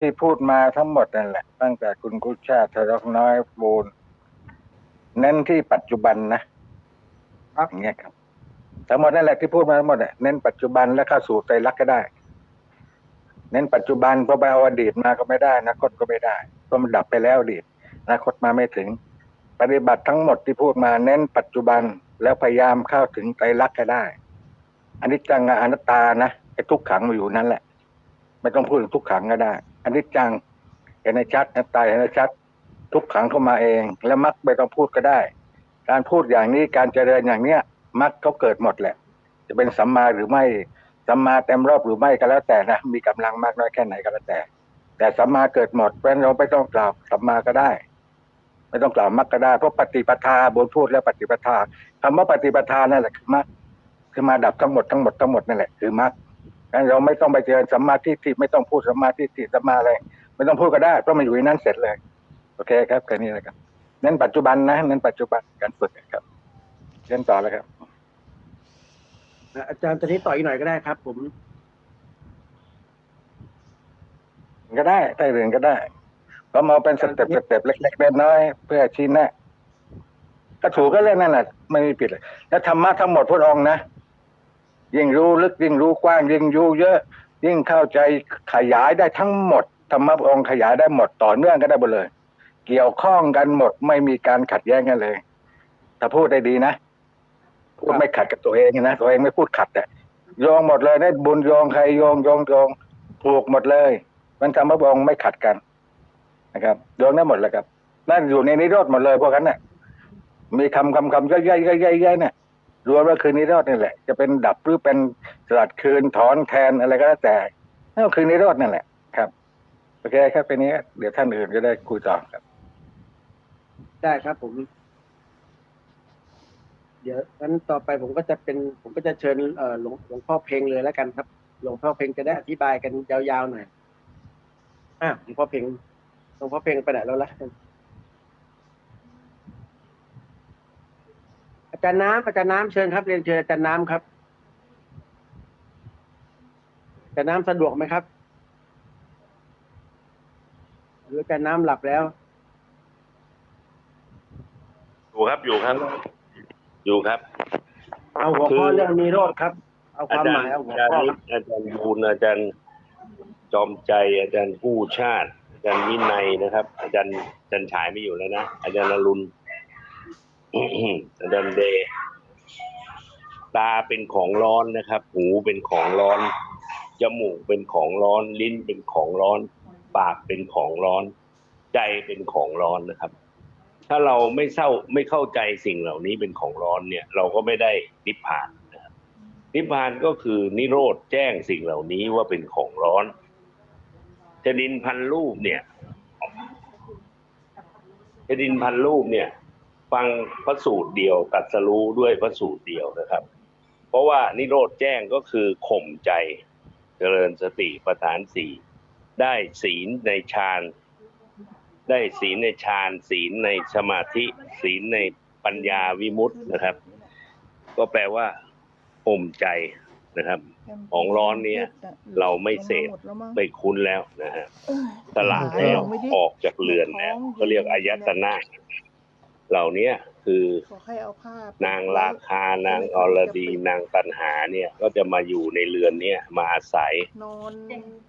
ที่พูดมาทั้งหมดนั่นแหละ ตั้งแต่คุณกุชชาติทรกน้อยบูนเน้นที่ปัจจุบันนะครับอย่างเงี้ยครับทั้งหมดนั่นแหละที่พูดมาทั้งหมดเนี่ยเน้นปัจจุบันแล้วเข้าสู่ไตรลักษณ์ก็ได้ เน้นปัจจุบันเพราะไปเอาอดีตมาก็ไม่ได้อนาคตก็ไม่ได้เพราะมันดับไปแล้วอดีตอนาคตมาไม่ถึง ปฏิบัติทั้งหมดที่พูดมาเน้นปัจจุบันแล้วพยายามเข้าถึงไตรลักษณ์ให้ได้อันนี้จังกับอนัตตานะไอ้ทุกขังมาอยู่นั่นแหละ ไม่ต้องพูดถึงทุกขังก็ได้ อันนี้จังเห็นในชัดนัตตาเห็นในชัด ทุกขังเข้ามาเอง แล้วมักไม่ต้องพูดก็ได้ การพูดอย่างนี้การเจริญอย่างเนี้ยมักเขาเกิดหมดแหละ จะเป็นสัมมาหรือไม่สัมมาเต็มรอบหรือไม่ก็แล้วแต่นะมีกำลังมากน้อยแค่ไหนก็แล้วแต่ แต่สัมมาเกิดหมดเพราะเราไม่ต้องกล่าวสัมมาก็ได้ ไม่ต้องกล่าวมักก็ได้เพราะปฏิปทาบนพูดแล้วปฏิปทาคำว่าปฏิปทานั่นแหละคือมักคือมาดับทั้งหมดทั้งหมดทั้งหมดนั่นแหละคือมัก งั้นเราไม่ต้องไปเจริญสัมมาทิฏฐิไม่ต้องพูดสัมมาทิฏฐิสัมมาอะไรไม่ต้องพูดก็ได้เพราะมันอยู่ในนั้นเสร็จเลยโอเคครับแค่นี้นะครับเน้นปัจจุบันนะเน้นปัจจุบันการฝึกครับเช่นต่อแล้วครับอะอาจารย์ตอนนี้ต่ออีกหน่อยก็ได้ครับ ผม ก็ได้ใต้เรือนก็ได้ก็มาเป็นสเต็ปสเต็ปเล็กๆน้อยๆเพื่อชี้แนะก็ถูกก็เรื่องนั่นแหละไม่มีผิดเลย แล้วธรรมะทั้งหมดพระองค์นะ ยิ่งรู้ลึกยิ่งรู้กว้างยิ่งรู้เยอะ ยิ่งเข้าใจขยายได้ทั้งหมดธรรมะองค์ขยายได้หมดต่อเนื่องก็ได้หมดเลย เกี่ยวข้องกันหมดไม่มีการขัดแย้งกันเลยถ้าพูดได้ดีนะพูดไม่ขัดกับตัวเองนะตัวเองไม่พูดขัดแต่โยงหมดเลยได้บุญโยงใครโยงโยงโยงถูกหมดเลย มันทำให้พระองค์ไม่ขัดกันนะครับโยงได้หมดเลยครับนั่นอยู่ในนิโรธหมดเลยพวกนั้นเนี่ยมีคำคำคำเยอะๆๆๆๆเนี่ย รวมแล้วคือนิโรธนี่แหละ จะเป็นดับหรือเป็นสลัดคืนถอนแทนอะไรก็แล้วแต่นั่นก็คือนิโรธนั่นแหละครับโอเคครับเป็นนี้เดี๋ยวท่านอื่นจะได้คุยต่อครับ ได้ครับผม เดี๋ยวงั้นต่อไปผมก็จะเป็น ผมก็จะเชิญเอ่อหลวงหลวงพ่อเพลงเลยแล้วกันครับ หลวงพ่อเพลงจะได้อธิบายกันยาวๆหน่อยอะหลวงพ่อเพลงหลวงพ่อเพลงไปไหนแล้วล่ะอา จารย์น้ำอาจารย์น้ำเชิญครับเรียนเชิญอาจารย์น้ำครับอาจารย์น้ำสะดวกไหมครับ หรืออาจารย์น้ำหลับแล้ว อยู่ครับอยู่ครับ อยู่ครับ เอาหัวข้อคือเรื่องนิโรธครับ เอาความหมายเอาหัวอาจารข้อย์ครับอาจารย์บูลอาจารย์จอมใจอาจารย์กู้ชาติ อาจารย์วินัยนะครับ อาจารย์อาจารย์ฉายไม่อยู่แล้วนะอาจารย์นรุณ อาจารย์เดย์ตาเป็นของร้อนนะครับ หูเป็นของร้อน จมูกเป็นของร้อน ลิ้นเป็นของร้อน ปากเป็นของร้อน ใจเป็นของร้อนนะครับ ถ้าเราไม่เศร้าไม่เข้าใจสิ่งเหล่านี้เป็นของร้อนเนี่ย เราก็ไม่ได้นิพพานนะครับนิพพานก็คือนิโรธแจ้งสิ่งเหล่านี้ว่าเป็นของร้อนชนินพันรูปเนี่ยชนินพันรูปเนี่ย ฟังพระสูตรเดียวตัดสรู้ด้วยพระสูตรเดียวนะครับ เพราะว่านิโรธแจ้งก็คือข่มใจเจริญสติประฐานสี่ได้ศีลในฌานได้ศีลในฌานศีลในสมาธิ ศีลในปัญญาวิมุตตินะครับ ก็แปลว่าข่มใจนะครับ ของร้อนเนี่ย เราไม่เสพไม่คุ้นแล้วนะฮะสละแล้วออกจากเรือนแล้วก็เรียกอายตนะ เหล่านี้คือขอให้เอาผ้านางราคานางอรดีนางตันหาเนี่ยก็จะมาอยู่ในเรือนเนี่ยมาอาศัยนอน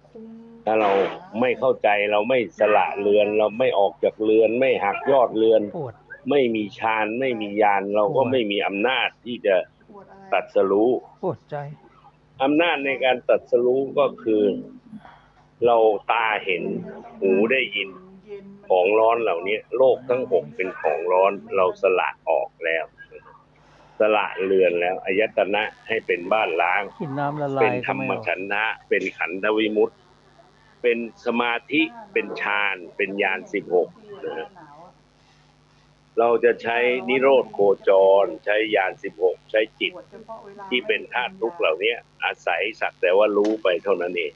คุมถ้าเราไม่เข้าใจเราไม่สละเรือน เราไม่ออกจากเรือน ไม่หักยอดเรือนปวดไม่มีฌานไม่มียานเราก็ไม่มีอำนาจที่จะปวดอะไรตัดสรู้ปวดใจอำนาจในการตัดสรู้ก็คือ เราตาเห็นหูได้ยินเย็น ของร้อนเหล่านี้โลกทั้งหกเป็นของร้อนเราสละออกแล้ว สละเรือนแล้วอายตนะให้เป็นบ้านล้างกินน้ำละเป็ลานยธก็รรไม่มออกฉันทะเป็นขันธวิมุตติ เป็นสมาธิเป็นฌานเป็นญาณสิบหกนะฮะเราจะใช้นิโรธโคจร ใช้ญาณสิบหกใช้จิตปวดเฉพาะวลาที่เป็นธาตุทุกข์เหล่านี้อาศัยสักแต่ว่ารู้ไปเท่านั้นเอง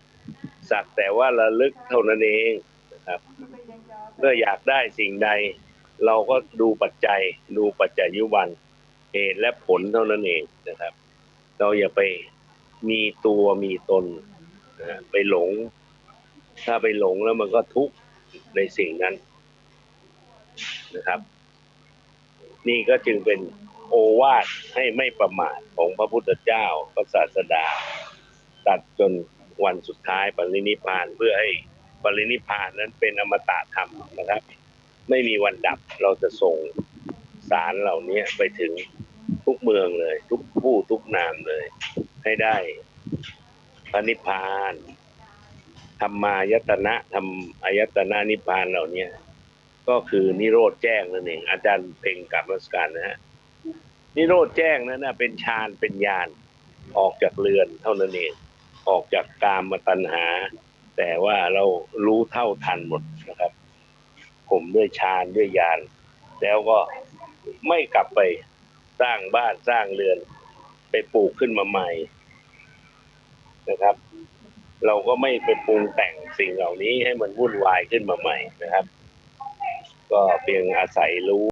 สักแต่ว่าระลึกเท่านั้นเองนะครับ เมื่ออยากได้สิ่งใด เราก็ดูปัจจัย ดูปัจจัยยุบันเหตุและผลเท่านั้นเองนะครับ เราอย่าไปมีตัวมีตนนะไปหลง ถ้าไปหลงแล้วมันก็ทุกข์ในสิ่งนั้นนะครับ นี่ก็จึงเป็นโอวาทให้ไม่ประมาทของพระพุทธเจ้าพระศาสดา ตัดจนวันสุดท้ายปรินิพานเพื่อให้ ปรินิพานนั้นเป็นอมตะธรรมนะครับ ไม่มีวันดับเราจะส่งสารเหล่านี้ไปถึงทุกเมืองเลย ทุกผู้ทุกนามเลย ให้ได้พระนิพพานธรรมายตนะธรรมอายตนะนิพพานเหล่านี้ก็คือนิโรธแจ้งนั่นเองอาจารย์เพ่งกับรัสการนะฮะนิโรธแจ้งนั้นนะเป็นฌานเป็นญาณออกจากเรือนเท่านั้นเองออกจากกามตัณหา แต่ว่าเรารู้เท่าทันหมดนะครับ ผมด้วยฌานด้วยญาณแล้วก็ไม่กลับไปสร้างบ้านสร้างเรือน ไปปลูกขึ้นมาใหม่นะครับ เราก็ไม่ไปปรุงแต่งสิ่งเหล่านี้ให้มันวุ่นวายขึ้นมาใหม่นะครับ ก็เพียงอาศัยรู้